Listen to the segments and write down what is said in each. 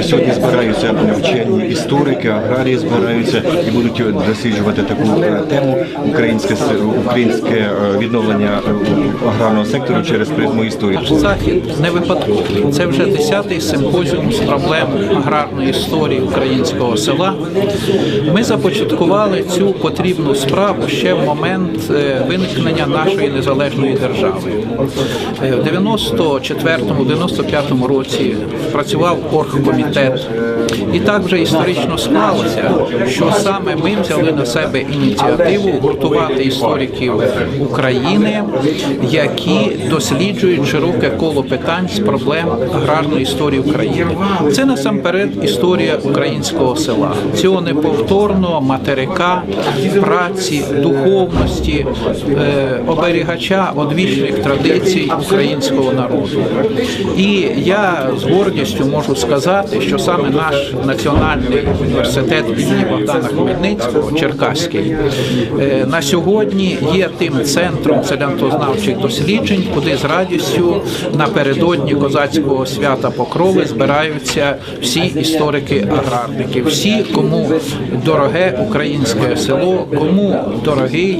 Сьогодні збираються вчені історики, аграрії збираються і будуть досліджувати таку е, тему українське українське е, відновлення е, аграрного сектору через призму історії. Захід не випадковий. Це вже 10-й симпозіум з проблем аграрної історії українського села. Ми започаткували цю потрібну справу ще в момент виникнення нашої незалежної держави. В 94-95 році працював оргкомітет. І так вже історично склалося, що саме ми взяли на себе ініціативу гуртувати істориків України, які досліджують широке коло питань з проблем аграрної історії України. Це насамперед історія українського села, цього неповторного материка, праці, духовності, е, оберігача одвічних традицій українського народу. І я з гордістю можу сказати, що саме наш національний університет імені Богдана Хмельницького, Черкаський, е, на сьогодні є тим центром селянтознавчих досліджень, куди з радістю напередодні козацького свята Покрови збираються всі історики-аграрники, всі, кому дороге українське село, кому дорогий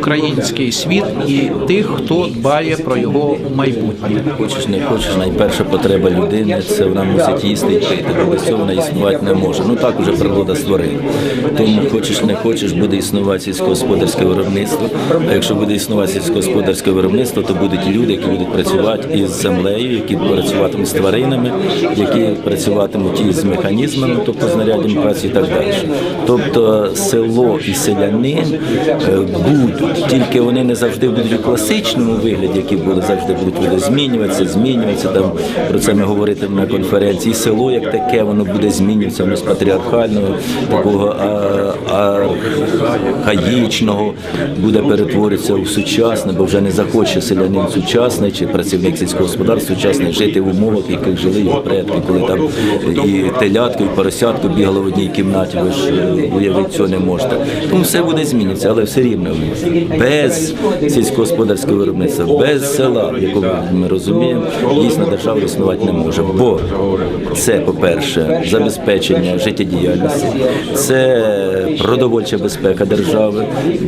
український світ і тих, хто дбає про його майбутнє. Хочеш не хочеш, найперша потреба людини це вона мусить їсти бо без цього вона існувати не може. Ну так уже природа створила. Тому хочеш не хочеш, буде існувати сільськогосподарське виробництво. А якщо буде існувати сільськогосподарське виробництво, то будуть люди, які будуть працювати із землею, які працюватимуть з тваринами, які працюватимуть із механізмами, тобто знаряддям праці і так далі. Тобто село і селянин е, будуть, тільки вони не завжди будуть у класичному вигляді, які були завжди будуть змінюватися, змінюватися. Там про це ми говоритимемо на конференції. Село як таке, воно буде змінюватися, воно з патріархального, такого архаїчного буде перетворитися в сучасне, бо вже не захоче селянин сучасний чи працівник сільського господарства сучасний жити в умовах, в яких жили його предки, коли там і телятко, і поросятко бігало в одній кімнаті. Ви ж е, уявити цього не можете. Тому все буде змінюватися, але все рівно без сільськогосподарського виробництва, без села, якого ми розуміємо, дійсно держава існувати не може. Бо це, по-перше, забезпечення життєдіяльності, це продовольча безпека держави.